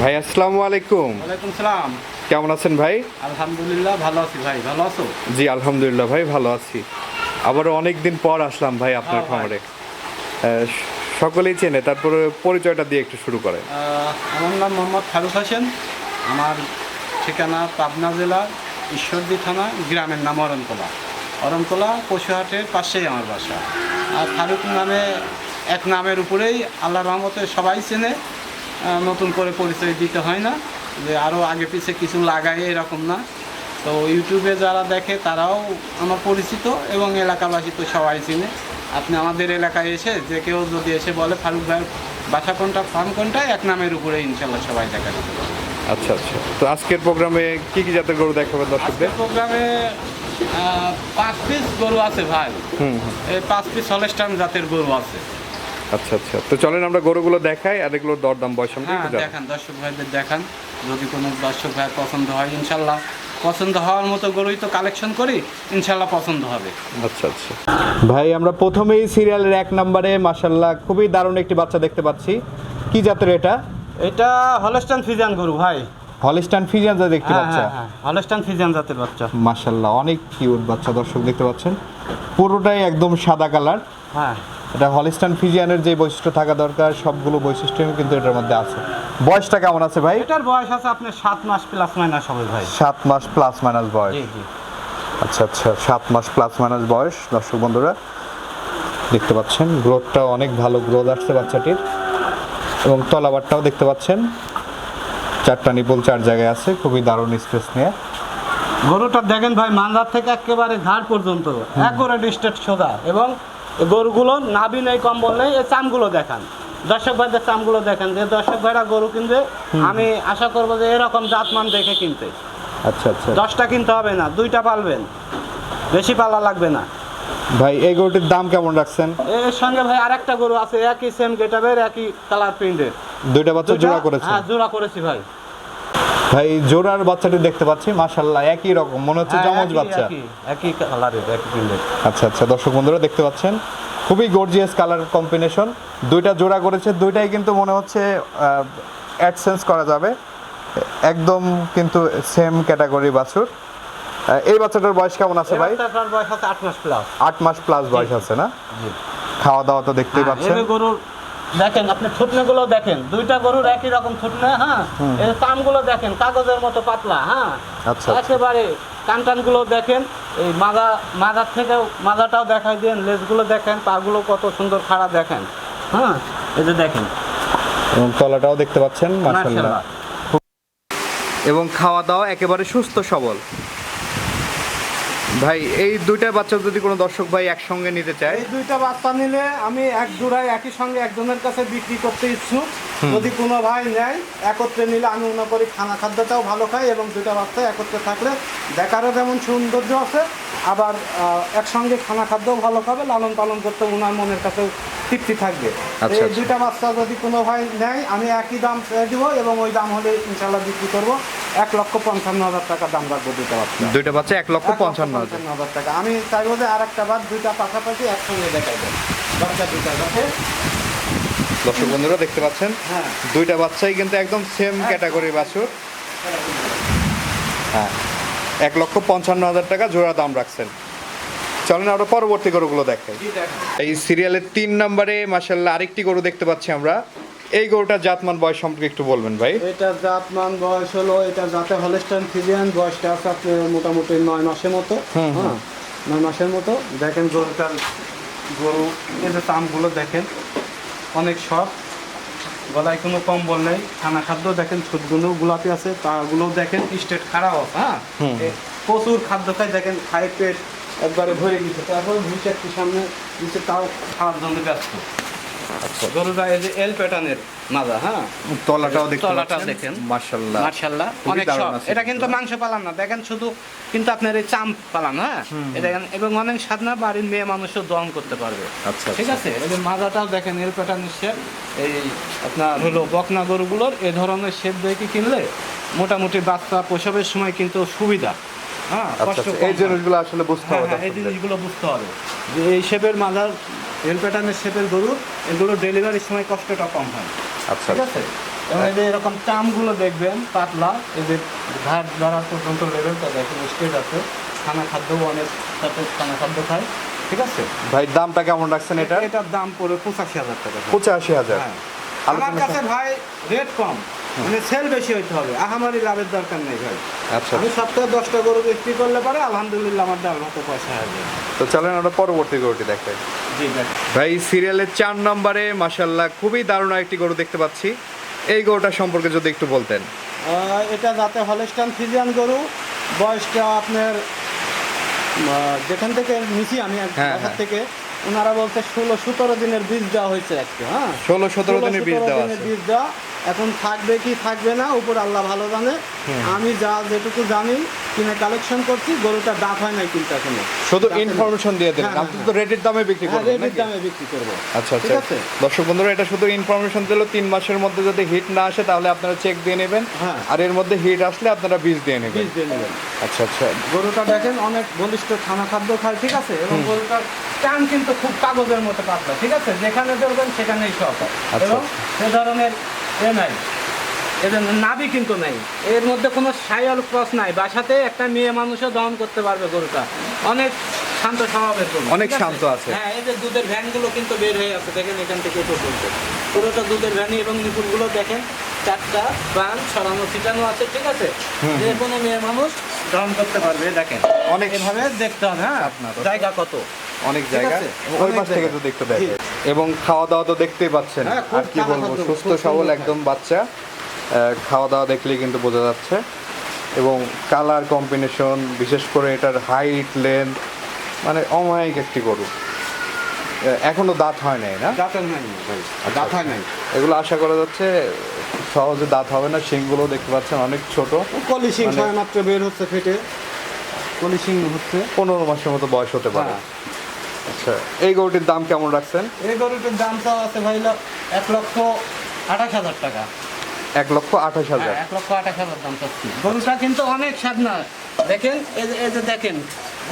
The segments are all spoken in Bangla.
ভাই আসসালামু আলাইকুম। ওয়ালাইকুম সালাম। কেমন আছেন ভাই? আলহামদুলিল্লাহ ভালো আছি ভাই। ভালো আছো? জি আলহামদুলিল্লাহ ভাই ভালো আছি। আবারও অনেক দিন পর আসলাম ভাই আপনার হ্যাঁ, খামারে। সকলেই চেনে তারপরে পরিচয়টা দিয়ে একটু শুরু করেন। আহ, আমার নাম মোহাম্মদ ফারুক হোসেন। আমার ঠিকানা পাবনা জেলা ঈশ্বরদী থানা গ্রামের নাম অরণকোলা। অরণকোলা পশুহাটের পাশেই আমার বাসা। আর ফারুক নামে এক নামের উপরেই আল্লাহ রহমতে সবাই চেনে। নতুন করে পরিচয় দিতে হয় না যে আরও আগে পিছে কিছু লাগাই এরকম না। তো ইউটিউবে যারা দেখে তারাও আমার পরিচিত এবং এলাকাবাসী তো সবাই চিনে। আপনি আমাদের এলাকায় এসে যে কেউ যদি এসে বলে ফারুক ভাইয়ের বাসা কোনটা ফার্ম কোনটা এক নামের উপরে ইনশাল্লাহ সবাই দেখা আচ্ছা আচ্ছা। তো আজকের প্রোগ্রামে কি কি জাতের গরু দেখাবেন দর্শকদের? প্রোগ্রামে পাঁচ পিস গরু আছে ভাই। এই পাঁচ পিস হলেস্টান জাতের গরু আছে। আচ্ছা আচ্ছা। তো চলেন আমরা গরুগুলো দেখাই আর এগুলোর দরদাম বয়স সম্পর্কে হ্যাঁ দেখান দর্শক ভাইদের দেখান। যদি কোনো দর্শক ভাই পছন্দ হয় ইনশাল্লাহ পছন্দ হওয়ার মতো গরুই তো কালেকশন করি ইনশাল্লাহ পছন্দ হবে। আচ্ছা আচ্ছা। ভাই আমরা প্রথমেই সিরিয়ালের এক নম্বরে মাসাল্লাহ খুবই দারুণ একটি বাচ্চা দেখতে পাচ্ছি। কি জাতের এটা? এটা হলেস্টান ফিজান গরু ভাই। হলিস্টান ফিজিয়ান জাতের একটি হ্যাঁ, বাচ্চা। হ্যাঁ, হ্যাঁ, জাতের বাচ্চা। মাশাল্লাহ অনেক কিউট বাচ্চা দর্শক দেখতে পাচ্ছেন। পুরোটাই একদম সাদা কালার। হ্যাঁ। এটা হলিস্টান ফিজিয়ানের যে বৈশিষ্ট্য থাকা দরকার সবগুলো বৈশিষ্ট্য কিন্তু এটার মধ্যে আছে। বয়সটা কেমন আছে ভাই? এটার বয়স আছে আপনার সাত মাস প্লাস মাইনাস হবে ভাই। সাত মাস প্লাস মাইনাস বয়স। জি জি। আচ্ছা আচ্ছা সাত মাস প্লাস মাইনাস বয়স। দর্শক বন্ধুরা দেখতে পাচ্ছেন গ্রোথটা অনেক ভালো গ্রোথ আসছে বাচ্চাটির। এবং তলাবারটাও দেখতে পাচ্ছেন চারটা নিপল চার জায়গায় আছে খুবই দারুণ স্পেস নিয়ে। গরুটা দেখেন ভাই মানজার থেকে একেবারে ঘাড় পর্যন্ত একবারে ডিস্টেট সোজা। এবং গরুগুলো নাবি নেই কম্বল নেই এই চামগুলো দেখান। দর্শক ভাইদের চামগুলো দেখেন যে দর্শক ভাইরা গরু কিনবে আমি আশা করব যে এরকম জাতমান দেখে কিনতে। আচ্ছা আচ্ছা। দশটা কিনতে হবে না দুইটা পালবেন। বেশি পালা লাগবে না। ভাই এই গরুটির দাম কেমন রাখছেন? এর সঙ্গে ভাই আরেকটা গরু আছে একই সেম গেটাবের একই কালার প্রিন্টের দুইটা বাচ্চা জোড়া করেছে হ্যাঁ জোড়া করেছি ভাই। ভাই জোড়ার বাচ্চাটি দেখতে পাচ্ছি মাশাল্লাহ একই রকম মনে হচ্ছে হ্যাঁ, জমজ বাচ্চা। একই- কালারের একই প্রিন্টের আচ্ছা আচ্ছা দর্শক বন্ধুরা দেখতে পাচ্ছেন খুবই গর্জিয়াস কালার কম্বিনেশন দুইটা জোড়া করেছে দুইটাই কিন্তু মনে হচ্ছে অ্যাডসেন্স করা যাবে। একদম কিন্তু সেম ক্যাটাগরি বাছুর। এই বাচ্চাটার বয়স কেমন আছে ভাই? বয়স আছে আট মাস প্লাস আট মাস প্লাস বয়স আছে না? খাওয়া দাওয়া তো দেখতেই পাচ্ছেন। হ্যাঁ, গরুর দেখেন আপনি থুতনে গুলো দেখেন দুইটা গরুর একই রকম থুতনে হ্যাঁ? এর কামগুলো দেখেন কাগজের মতো পাতলা হ্যাঁ? আচ্ছা, আচ্ছা। একেবারে কানটানগুলো দেখেন এই মাজা মাজার থেকেও মাজাটাও দেখাই দেন লেজগুলো দেখেন পাগুলো কত সুন্দর খাড়া দেখেন হ্যাঁ? এই যে দেখেন। এবং তলাটাও দেখতে পাচ্ছেন মাশাআল্লাহ। এবং খাওয়া দাওয়া একেবারে সুস্থ সবল। ভাই এই দুইটা বাচ্চা যদি কোনো দর্শক ভাই একসঙ্গে নিতে চায়? এই দুইটা বাচ্চা নিলে আমি এক জোড়ায় একই সঙ্গে একজনের কাছে বিক্রি করতে ইচ্ছুক। যদি কোনো ভাই নেয় একত্রে নিলে আমি মনে করি খানা খাদ্যটাও ভালো খাই এবং দুইটা বাচ্চা একত্রে থাকলে দেখারও যেমন সৌন্দর্য আছে আবার একসঙ্গে খানা খাদ্যও ভালো খাবে লালন পালন করতে ওনার মনের কাছেও তৃপ্তি থাকবে। আচ্ছা, এই আচ্ছা। দুইটা বাচ্চা যদি কোনো ভাই নেয় আমি একই দাম ছেড়ে দিব এবং ওই দাম হলে ইনশাল্লাহ বিক্রি করব। এক লক্ষ পঞ্চান্ন হাজার টাকা দাম রাখব দুইটা বাচ্চা। দুইটা বাচ্চা এক লক্ষ পঞ্চান্ন হাজার। টাকা। আমি চাইব যে আর একটা বার দুইটা পাশাপাশি একসঙ্গে দেখাই দেন। বাচ্চা দুইটা যাতে দর্শক বন্ধুরা দেখতে পাচ্ছেন? হ্যাঁ। দুইটা বাচ্চাই কিন্তু একদম সেম ক্যাটাগরি বাছুর। হ্যাঁ। এক লক্ষ পঞ্চান্ন হাজার টাকা জোড়া দাম রাখছেন। চলেন আরও পরবর্তী গরুগুলো দেখাই। এই সিরিয়ালের তিন নম্বরে মাসাল্লাহ আরেকটি গরু দেখতে পাচ্ছি আমরা। এই গরুটার জাতমান বয়স সম্পর্কে একটু বলবেন ভাই। এটা জাতমান বয়স হলো এটা জাতে হলেস্টাইন ফিজিয়ান বয়সটা আছে আপনার মোটামুটি নয় মাসের মতো। হ্যাঁ নয় মাসের মতো। দেখেন গরুটার গরু এই যে চামগুলো দেখেন অনেক সব গলায় কোনো কম্বল নেই খানা খাদ্য দেখেন ছুটগুলো গোলাপি আছে তাগুলো দেখেন স্টেট খারাপ হ্যাঁ? প্রচুর খাদ্য খাই দেখেন খাই পেট একবারে ভরে গেছে। তারপর ভুষে একটু সামনে দিচ্ছে তাও খাওয়ার জন্য ব্যস্ত। গরুটা এই যে এল প্যাটার্নের মাজা হ্যাঁ? তলাটাও দেখেন। অনেক এটা কিন্তু মাংস পালান না। দেখেন শুধু কিন্তু আপনার এই চাম পালান হ্যাঁ? এটা এবং অনেক সাধনা বাড়ির মেয়ে মানুষও দহন করতে পারবে। আচ্ছা ঠিক আছে? এই যে মাজাটাও দেখেন এর প্যাটার্নের শেপ এই আপনার হলো বকনা গরুগুলোর এ ধরনের শেপ দেখে কিনলে মোটামুটি বাচ্চা প্রসবের সময় কিন্তু সুবিধা হ্যাঁ? আচ্ছা আচ্ছা, এই জিনিসগুলো আসলে বুঝতে হ্যাঁ হবে হ্যাঁ, এই জিনিসগুলো বুঝতে হবে। যে এই শেপের মাজার এল প্যাটার্নের শেপের গরু এগুলো ডেলিভারির সময় কষ্টটা কম হয়। আচ্ছা। ঠিক আছে? এবং এই যে এরকম চামগুলো দেখবেন পাতলা এই যে ঘাট ধরা পর্যন্ত লেভেলটা দেখেন স্টেজ আছে। খানা খাদ্য অনেক সাথে খানা খাদ্য খায়। ঠিক আছে? ভাই দামটা কেমন রাখছেন এটা? এটার দাম পড়ে পঁচাশি হাজার টাকা। পঁচাশি হাজার। হ্যাঁ। আমার কাছে ভাই রেট কম মানে সেল বেশি হইতে হবে। আহামারি লাভের দরকার নেই ভাই। আচ্ছা। আমি সপ্তাহে দশটা গরু বিক্রি করলে পারে আলহামদুলিল্লাহ আমার ডাল মতো পয়সা হবে। তো চলেন আমরা পরবর্তী গরুটি দেখাই। জি ভাই। সিরিয়ালের চার নম্বরে মাসাল্লাহ খুবই দারুণ একটি গরু দেখতে পাচ্ছি। এই গরুটা সম্পর্কে যদি একটু বলতেন। এটা যাতে হলেস্টান ফিজিয়ান গরু। বয়সটা আপনার যেখান থেকে নিছি আমি হ্যাঁ, হ্যাঁ। থেকে। ওনারা বলছে ষোলো সতেরো দিনের বীজ দেওয়া হয়েছে আজকে হ্যাঁ? ষোলো সতেরো দিনের বীজ দেওয়া দিনের বীজ দেওয়া। এখন থাকবে কি থাকবে না উপর আল্লাহ ভালো জানে। আমি যা যেটুকু জানি কিনে কালেকশন করছি গরুটা দাঁত হয় নাই কিন্তু এখনও। শুধু ইনফরমেশন দিয়ে দিলেন। হ্যাঁ, আপনি তো রেটের দামে বিক্রি হ্যাঁ করবেন নাকি? দামে বিক্রি করব। আচ্ছা ঠিক আচ্ছা আছে? দর্শক বন্ধুরা এটা শুধু ইনফরমেশন দিল তিন মাসের মধ্যে যদি হিট না আসে তাহলে আপনারা চেক দিয়ে নেবেন। হ্যাঁ। আর এর মধ্যে হিট আসলে আপনারা বীজ দিয়ে নেবেন। বীজ দিয়ে নেবেন। আচ্ছা আচ্ছা। গরুটা দেখেন অনেক বলিষ্ঠ খানা খাদ্য খায় ঠিক আছে? এবং গরুটার টান কিন্তু খুব কাগজের মতো পাতলা ঠিক আছে? যেখানে ধরবেন সেখানেই সব। আচ্ছা। এবং সে ধরনের এ নাই। এদের নাভি কিন্তু নাই। এর মধ্যে কোনো সায়াল ক্রস নাই। বাসাতে একটা মেয়ে মানুষও দহন করতে পারবে গরুটা। অনেক শান্ত স্বভাবের গরু অনেক শান্ত আছে। হ্যাঁ এই যে দুধের ভ্যানগুলো কিন্তু বের হয়ে আছে। দেখেন এখান থেকে পর্যন্ত। পুরোটা দুধের ভ্যানি এবং নিপুণগুলো দেখেন চারটা প্রাণ ছড়ানো ছিটানো আছে ঠিক আছে? যে কোনো মেয়ে মানুষ দহন করতে পারবে দেখেন। অনেক এভাবে দেখতে হবে হ্যাঁ? আপনার। জায়গা কত? অনেক জায়গা। এবং ওই পাশ থেকে তো দেখতে দেখে এবং খাওয়া দাওয়া তো দেখতেই পাচ্ছেন। হ্যাঁ, আর কি বলব সুস্থ সবল একদম বাচ্চা। খাওয়া দাওয়া দেখলেই কিন্তু বোঝা যাচ্ছে। এবং কালার কম্বিনেশন বিশেষ করে এটার হাইট লেন্থ মানে অমায়িক একটি গরু। এখনও দাঁত হয় নাই না? দাঁতের নাই ভাই। দাঁত হয় নাই। এগুলো আশা করা যাচ্ছে সহজে দাঁত হবে না। শিংগুলো দেখতে পাচ্ছেন অনেক ছোট। কলিশিং মানে- মাত্র বের হচ্ছে ফেটে। কলিশিং হচ্ছে। পনেরো মাসের মতো বয়স হতে পারে। হ্যাঁ। আচ্ছা এই গরুটির দাম কেমন রাখছেন? এই গরুটার দামটা আছে ভাই এক লক্ষ আঠাশ হাজার টাকা। এক লক্ষ আঠাশ হাজার। হ্যাঁ, এক লক্ষ আঠাশ হাজার দাম চাচ্ছি। গরুটা কিন্তু অনেক স্বাদ না দেখেন এই যে- দেখেন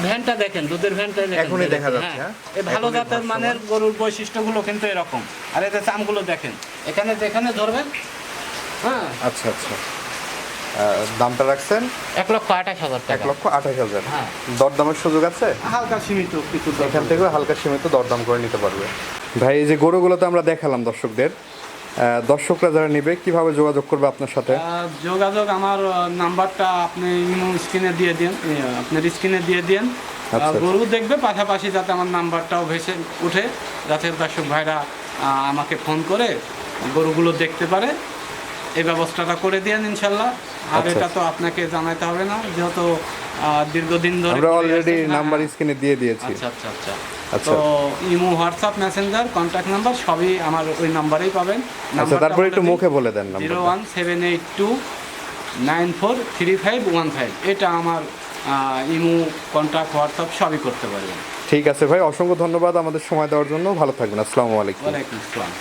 ভ্যানটা দেখেন দুধের ভ্যানটা এখনই দেখা যাচ্ছে, হ্যাঁ? এই ভালো জাতের মানের গরুর বৈশিষ্ট্যগুলো কিন্তু এরকম। আর এদের চামগুলো দেখেন এখানে যেখানে ধরবেন হ্যাঁ। আচ্ছা আচ্ছা। দামটা রাখছেন? এক লক্ষ আঠাশ হাজার এক লক্ষ আঠাশ হাজার। হ্যাঁ। দরদামের সুযোগ আছে? হালকা সীমিত কিছু এখান থেকেও হালকা সীমিত দরদাম করে নিতে পারবে। ভাই এই যে গরুগুলো তো আমরা দেখালাম দর্শকদের। দর্শকরা যারা নেবে কীভাবে যোগাযোগ করবে আপনার সাথে? যোগাযোগ আমার নাম্বারটা আপনি ইমো স্ক্রিনে দিয়ে দিন। আপনার স্ক্রিনে দিয়ে দিন। আচ্ছা। গরু দেখবে পাশাপাশি যাতে আমার নাম্বারটাও ভেসে উঠে যাতে দর্শক ভাইরা আমাকে ফোন করে গরুগুলো দেখতে পারে। এই ব্যবস্থাটা করে দিন ইনশাল্লাহ। আর আচ্ছা, এটা তো আপনাকে জানাইতে হবে না যেহেতু দীর্ঘদিন ধরে আমরা অলরেডি হ্যাঁ, নাম্বার হ্যাঁ। স্ক্রিনে দিয়ে দিয়েছি। আচ্ছা আচ্ছা আচ্ছা। তো imo WhatsApp messenger contact number সবই আমার ওই নাম্বারেই পাবেন। আচ্ছা তারপরে একটু মুখে বলে দেন zero one seven eight two nine four three five one five. এটা আমার ইমো কন্ট্যাক্ট হোয়াটসঅ্যাপ সবই করতে পারবেন। ঠিক আছে ভাই অসংখ্য ধন্যবাদ আমাদের সময় দেওয়ার জন্য। ভালো থাকবেন আসসালামু আলাইকুম। ওয়ালাইকুম আসসালাম।